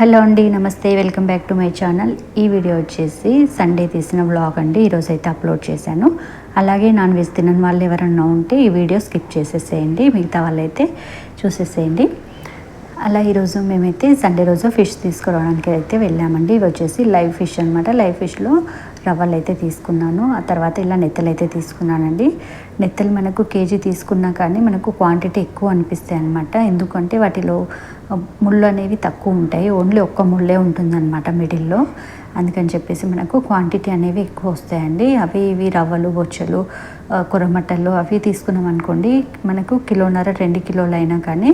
Hello అండి నమస్తే welcome back to my channel. ఈ వీడియో వచ్చేసి సండే తీసిన వ్లాగ్ అండి ఈరోజు అయితే అప్లోడ్ చేశాను. అలాగే నాన్ వెజ్ తినని వాళ్ళు ఎవరన్నా ఉంటే ఈ వీడియో స్కిప్ చేసేసేయండి మిగతా వాళ్ళైతే చూసేసేయండి. అలా ఈరోజు మేమైతే సండే రోజు ఫిష్ తీసుకురావడానికి అయితే వెళ్ళామండి. ఇవి వచ్చేసి లైవ్ ఫిష్ అనమాట లైవ్ ఫిష్లో రవ్వలు అయితే తీసుకున్నాను. ఆ తర్వాత ఇలా నెత్తలు అయితే తీసుకున్నానండి. నెత్తలు మనకు కేజీ తీసుకున్నా కానీ మనకు క్వాంటిటీ ఎక్కువ అనిపిస్తాయి అనమాట ఎందుకంటే వాటిలో ముళ్ళు అనేవి తక్కువ ఉంటాయి. ఓన్లీ ఒక్క ముళ్ళే ఉంటుందన్నమాట మిడిల్లో. అందుకని చెప్పేసి మనకు క్వాంటిటీ అనేవి ఎక్కువ వస్తాయండి. అవి ఇవి రవ్వలు బొచ్చలు కురమట్టలు అవి తీసుకున్నాం అనుకోండి మనకు కిలోన్నర రెండు కిలోలు అయినా కానీ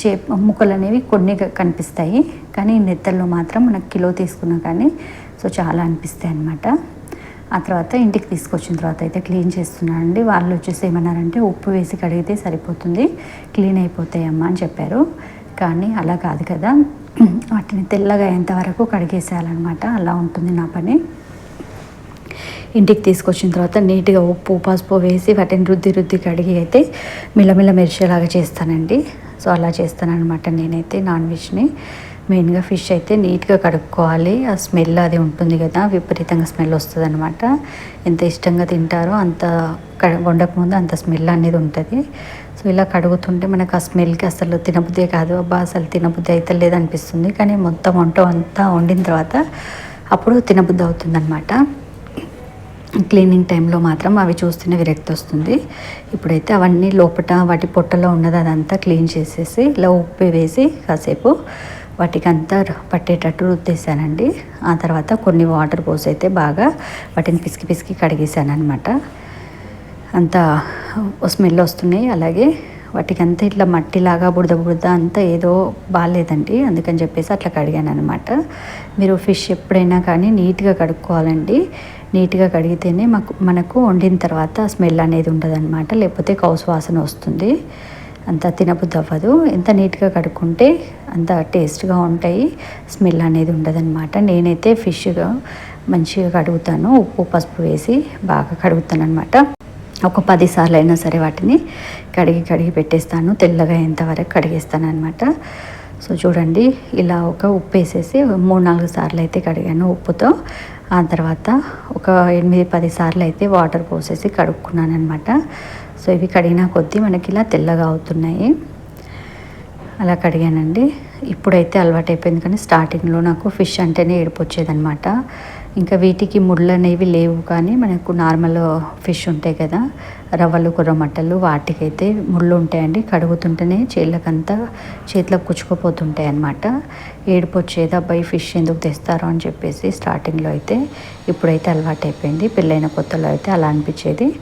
చే ముక్కలు అనేవి కొన్ని కనిపిస్తాయి. కానీ నెత్తల్లో మాత్రం మనకు కిలో తీసుకున్నా కానీ సో చాలా అనిపిస్తాయి అన్నమాట. ఆ తర్వాత ఇంటికి తీసుకొచ్చిన తర్వాత అయితే క్లీన్ చేస్తున్నానండి. వాళ్ళు వచ్చేసి ఏమన్నారంటే ఉప్పు వేసి కడిగితే సరిపోతుంది. క్లీన్ అయిపోతాయమ్మా అని చెప్పారు. కానీ అలా కాదు కదా. వాటిని తెల్లగా అయ్యేంతవరకు కడిగేసేయాలన్నమాట. అలా ఉంటుంది నా పని. ఇంటికి తీసుకొచ్చిన తర్వాత నీట్గా ఉప్పు పసుపు వేసి వాటిని రుద్ది రుద్ది కడిగి అయితే మిల్లమిల్ల మెరిచేలాగా చేస్తానండి. సో అలా చేస్తానన్నమాట నేనైతే నాన్ వెజ్ని. మెయిన్గా ఫిష్ అయితే నీట్గా కడుక్కోవాలి. ఆ స్మెల్ అది ఉంటుంది కదా విపరీతంగా స్మెల్ వస్తుంది అనమాట ఎంత ఇష్టంగా తింటారో అంత క- వండక ముందు అంత స్మెల్ అనేది ఉంటుంది. సో ఇలా కడుగుతుంటే మనకు ఆ స్మెల్కి అసలు తినబుద్దే కాదు. అబ్బా! అసలు తినబుద్ధి అయితే లేదనిపిస్తుంది. కానీ మొత్తం వంట అంతా వండిన తర్వాత అప్పుడు తినబుద్ధి అవుతుంది క్లీనింగ్ టైంలో మాత్రం అవి చూస్తేనే విరక్తి వస్తుంది. ఇప్పుడైతే అవన్నీ లోపట వాటి పొట్టలో ఉన్నది అదంతా క్లీన్ చేసేసి ఇలా ఉప్పు వేసి కాసేపు వాటికి అంతా పట్టేటట్టు రుద్దేశానండి. ఆ తర్వాత కొన్ని వాటర్ పోసి అయితే బాగా వాటిని పిసికి పిసికి కడిగేశాను అనమాట అంతా స్మెల్ వస్తున్నాయి. అలాగే వాటికి అంతా ఇట్లా మట్టిలాగా బుడద బుడద అంతా ఏదో బాగాలేదండి అందుకని చెప్పేసి అట్లా కడిగాను అనమాట మీరు ఫిష్ ఎప్పుడైనా కానీ నీట్గా కడుక్కోవాలండి. నీట్గా కడిగితేనే మాకు మనకు వండిన తర్వాత స్మెల్ అనేది ఉండదన్నమాట. లేకపోతే కౌసు వాసన వస్తుంది. అంత తినబుద్ధి అవ్వదు. ఎంత నీట్గా కడుక్కుంటే అంత టేస్ట్గా ఉంటాయి. స్మెల్ అనేది ఉండదన్నమాట. నేనైతే ఫిష్గా మంచిగా కడుగుతాను. ఉప్పు పసుపు వేసి బాగా కడుగుతాను అనమాట ఒక పది సార్లు అయినా సరే వాటిని కడిగి కడిగి పెట్టేస్తాను. తెల్లగా అయ్యేంతవరకు కడిగేస్తాను అనమాట సో చూడండి ఇలా ఒక ఉప్పు వేసేసి మూడు నాలుగు సార్లు అయితే కడిగాను ఉప్పుతో. ఆ తర్వాత ఒక ఎనిమిది పది సార్లు అయితే వాటర్ పోసేసి కడుక్కున్నాను అనమాట సో ఇవి కడిగిన కొద్దీ మనకి ఇలా తెల్లగా అవుతున్నాయి. అలా కడిగానండి. ఇప్పుడైతే అలవాటు అయిపోయింది కానీ స్టార్టింగ్లో నాకు ఫిష్ అంటేనే ఏడుపు వచ్చేదనమాట ఇంకా వీటికి ముళ్ళు అనేవి లేవు కానీ మనకు నార్మల్ ఫిష్ ఉంటాయి కదా రవ్వలు కుర్రమట్టలు వాటికైతే ముళ్ళు ఉంటాయండి. కడుగుతుంటేనే చేళ్ళకంతా చేతిలోకి కుచ్చుకుపోతుంటాయి అన్నమాట. ఏడుపు వచ్చేది అబ్బాయి ఫిష్ ఎందుకు తెస్తారో? అని చెప్పేసి స్టార్టింగ్లో అయితే ఇప్పుడైతే అలవాటు అయిపోయింది పెళ్ళైన కొత్తలో అయితే అలా అనిపించేది.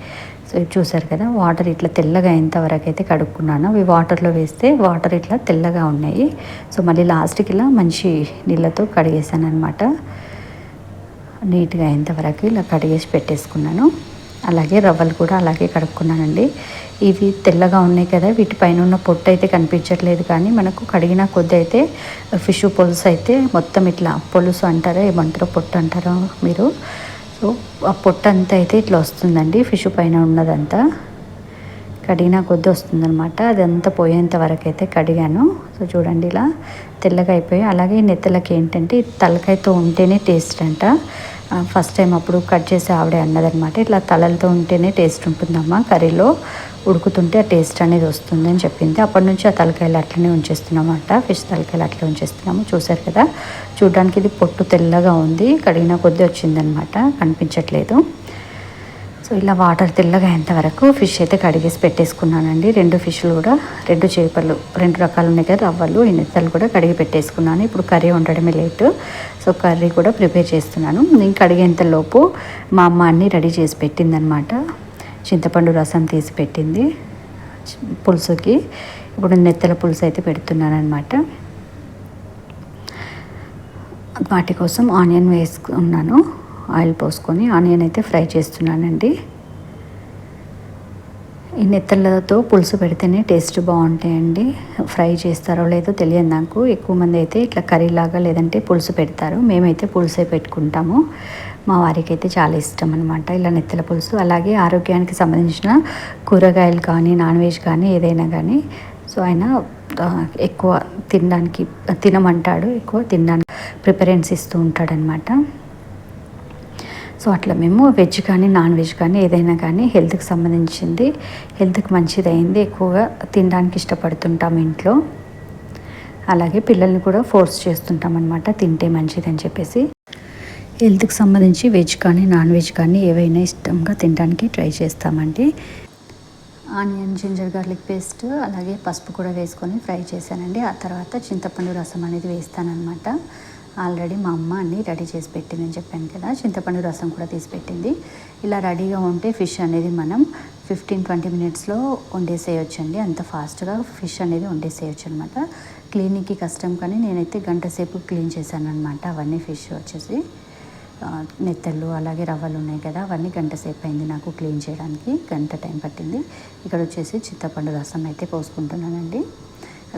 సో చూసారు కదా వాటర్ ఇట్లా తెల్లగా అయ్యేంతవరకు అయితే కడుక్కున్నాను. అవి వాటర్లో వేస్తే వాటర్ ఇట్లా తెల్లగా ఉన్నాయి. సో మళ్ళీ లాస్ట్కి ఇలా మంచి నీళ్ళతో కడిగేసాను అనమాట నీట్గా అయ్యేంతవరకు ఇలా కడిగేసి పెట్టేసుకున్నాను. అలాగే రవ్వలు కూడా అలాగే కడుక్కున్నానండి. ఇవి తెల్లగా ఉన్నాయి కదా వీటిపైన ఉన్న పొట్టు అయితే కనిపించట్లేదు కానీ మనకు కడిగిన కొద్ది అయితే ఫిష్ పొలుసు అయితే మొత్తం ఇట్లా పొలుసు అంటారా ఏమంటారో పొట్టు అంటారో మీరు. సో ఆ పొట్టు అంతా అయితే ఇట్లా వస్తుందండి ఫిష్ పైన ఉన్నదంతా. కడిగిన కొద్ది వస్తుందన్నమాట. అదంతా పోయేంత వరకు అయితే కడిగాను. సో చూడండి ఇలా తెల్లగా అయిపోయి అలాగే నెత్తలకి ఏంటంటే తలకైతే తలకాయతో ఉంటేనే టేస్ట్ అంట. ఫస్ట్ టైం అప్పుడు కట్ చేసి ఆవిడే అన్నదనమాట ఇట్లా తలలతో ఉంటేనే టేస్ట్ ఉంటుందమ్మా. కర్రీలో ఉడుకుతుంటే ఆ టేస్ట్ అనేది వస్తుంది అని చెప్పింది. అప్పటి నుంచి ఆ తలకాయలు అట్లనే ఉంచేస్తున్నామంట. ఫిష్ తలకాయలు అట్లే ఉంచేస్తున్నాము. చూసారు కదా? చూడడానికి ఇది పొట్టు తెల్లగా ఉంది. కడిగిన కొద్ది వచ్చిందనమాట కనిపించట్లేదు. సో ఇలా వాటర్ తెల్లగా అయ్యేంత వరకు ఫిష్ అయితే కడిగేసి పెట్టేసుకున్నానండి. రెండు ఫిష్లు కూడా రెండు చేపలు రెండు రకాలు ఉన్నాయి కదా రవ్వలు ఈ నెత్తలు కూడా కడిగి పెట్టేసుకున్నాను. ఇప్పుడు కర్రీ వండడమే లేట్. సో కర్రీ కూడా ప్రిపేర్ చేస్తున్నాను. నేను కడిగేంతలోపు మా అమ్మ అన్ని రెడీ చేసి పెట్టిందనమాట చింతపండు రసం తీసి పెట్టింది పులుసుకి. ఇప్పుడు నెత్తల పులుసు అయితే పెడుతున్నాను అనమాట వాటి కోసం ఆనియన్ వేసుకున్నాను. ఆయిల్ పోసుకొని ఆనియన్ అయితే ఫ్రై చేస్తున్నానండి. ఈ నెత్తళ్ళతో పులుసు పెడితేనే టేస్ట్ బాగుంటాయండి. ఫ్రై చేస్తారో లేదో తెలియదు నాకు. ఎక్కువ మంది అయితే ఇట్లా కర్రీలాగా లేదంటే పులుసు పెడతారు. మేమైతే పులుసే పెట్టుకుంటాము. మా వారికి అయితే చాలా ఇష్టం అనమాట ఇలా నెత్తల పులుసు. అలాగే ఆరోగ్యానికి సంబంధించిన కూరగాయలు కానీ నాన్ వెజ్ కానీ ఏదైనా కానీ. సో ఆయన ఎక్కువ తినడానికి తినమంటాడు ఎక్కువ తినడానికి ప్రిఫరెన్స్ ఇస్తూ ఉంటాడనమాట సో అట్లా మేము వెజ్ కానీ నాన్ వెజ్ కానీ ఏదైనా కానీ హెల్త్కి సంబంధించింది హెల్త్కి మంచిది అయింది ఎక్కువగా తినడానికి ఇష్టపడుతుంటాం ఇంట్లో. అలాగే పిల్లల్ని కూడా ఫోర్స్ చేస్తుంటాం అనమాట తింటే మంచిది అని చెప్పేసి. హెల్త్కి సంబంధించి వెజ్ కానీ నాన్ వెజ్ కానీ ఏవైనా ఇష్టంగా తినడానికి ట్రై చేస్తామండి. ఆనియన్ జింజర్ గార్లిక్ పేస్ట్ అలాగే పసుపు కూడా వేసుకొని ఫ్రై చేశానండి. ఆ తర్వాత చింతపండు రసం అనేది వేస్తానన్నమాట. ఆల్రెడీ మా అమ్మ అన్ని రెడీ చేసి పెట్టిందని చెప్పాను కదా చింతపండు రసం కూడా తీసి పెట్టింది. ఇలా రెడీగా ఉంటే ఫిష్ అనేది మనం ఫిఫ్టీన్ ట్వంటీ మినిట్స్లో వండేసేయొచ్చండి. అంత ఫాస్ట్గా ఫిష్ అనేది వండేసేయచ్చు అనమాట క్లీనింగ్కి కష్టం కానీ నేనైతే గంట సేపు క్లీన్ చేశాను అనమాట అవన్నీ ఫిష్ వచ్చేసి. నెత్తళ్ళు అలాగే రవ్వలు ఉన్నాయి కదా అవన్నీ గంట సేపు అయింది నాకు క్లీన్ చేయడానికి గంట టైం పట్టింది. ఇక్కడ వచ్చేసి చింతపండు రసం అయితే పోసుకుంటున్నానండి.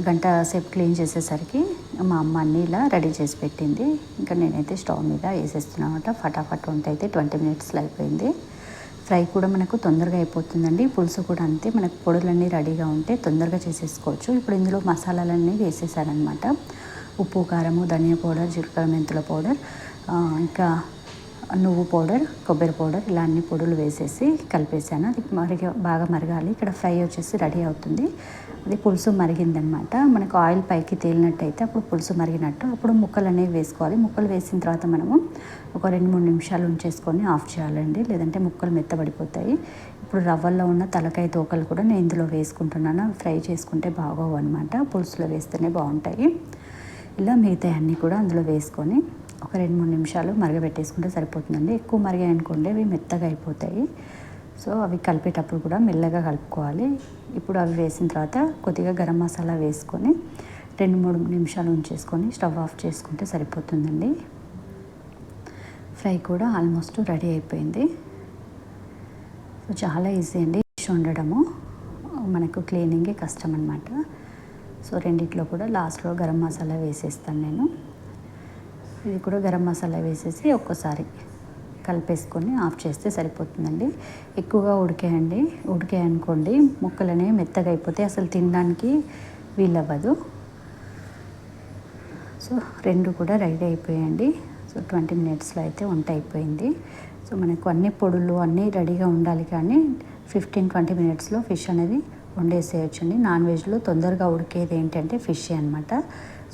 గంట సేపు క్లీన్ చేసేసరికి మా అమ్మ అన్ని ఇలా రెడీ చేసి పెట్టింది. ఇంకా నేనైతే స్టవ్ మీద వేసేస్తున్నాను ఫటాఫట్ వంట అయితే ట్వంటీ మినిట్స్లో అయిపోయింది. ఫ్రై కూడా మనకు తొందరగా అయిపోతుందండి. పులుసు కూడా అంతే. మనకు పొడులన్నీ రెడీగా ఉంటే తొందరగా చేసేసుకోవచ్చు. ఇప్పుడు ఇందులో మసాలాలన్నీ వేసేసారనమాట. ఉప్పు కారము ధనియా పౌడర్ జీలకర్ర మెంతుల పౌడర్ ఇంకా నువ్వు పౌడర్ కొబ్బరి పౌడర్ ఇలా అన్ని పొడులు వేసేసి కలిపేసాను అది మరిగ బాగా మరగాలి. ఇక్కడ ఫ్రై వచ్చేసి రెడీ అవుతుంది. అది పులుసు మరిగిందనమాట. మనకు ఆయిల్ పైకి తేలినట్టయితే అప్పుడు పులుసు మరిగినట్టు అప్పుడు ముక్కలు అనేవి వేసుకోవాలి. ముక్కలు వేసిన తర్వాత మనము ఒక రెండు మూడు నిమిషాలు ఉంచేసుకొని ఆఫ్ చేయాలండి. లేదంటే ముక్కలు మెత్తబడిపోతాయి. ఇప్పుడు రవ్వల్లో ఉన్న తలకాయ తోకలు కూడా నేను ఇందులో వేసుకుంటున్నాను. ఫ్రై చేసుకుంటే బాగోవు అనమాట. పులుసులో వేస్తేనే బాగుంటాయి. ఇలా మిగతా అన్నీ కూడా అందులో వేసుకొని ఒక రెండు మూడు నిమిషాలు మరగబెట్టేసుకుంటే సరిపోతుందండి. ఎక్కువ మరిగాయి అనుకోండి అవి మెత్తగా అయిపోతాయి. సో అవి కలిపేటప్పుడు కూడా మెల్లగా కలుపుకోవాలి. ఇప్పుడు అవి వేసిన తర్వాత కొద్దిగా గరం మసాలా వేసుకొని రెండు మూడు నిమిషాలు ఉంచేసుకొని స్టవ్ ఆఫ్ చేసుకుంటే సరిపోతుందండి. ఫ్రై కూడా ఆల్మోస్ట్ రెడీ అయిపోయింది. సో చాలా ఈజీ అండి ఫిష్ వండడము. మనకు క్లీనింగే కష్టం అనమాట సో రెండిట్లో కూడా లాస్ట్లో గరం మసాలా వేసేస్తాను నేను. ఇది కూడా గరం మసాలా వేసేసి ఒక్కసారి కలిపేసుకొని ఆఫ్ చేస్తే సరిపోతుందండి. ఎక్కువగా ఉడికేయండి. ఉడికేయనుకోండి ముక్కలనే మెత్తగా అయిపోతే అసలు తినడానికి వీలవ్వదు. సో రెండు కూడా రెడీ అయిపోయాయండి. సో ట్వంటీ మినిట్స్లో అయితే వంట అయిపోయింది. సో మనకు అన్ని పొడులు అన్నీ రెడీగా ఉండాలి కానీ ఫిఫ్టీన్ ట్వంటీ మినిట్స్లో ఫిష్ అనేది వండేసేయచ్చండి. నాన్ వెజ్లో తొందరగా ఉడికేది ఏంటంటే ఫిష్ అనమాట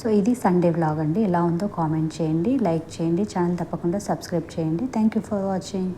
సో ఇది సండే వ్లాగ్ అండి. ఎలా ఉందో కామెంట్ చేయండి లైక్ చేయండి ఛానల్ తప్పకుండా సబ్స్క్రైబ్ చేయండి. Thank you for watching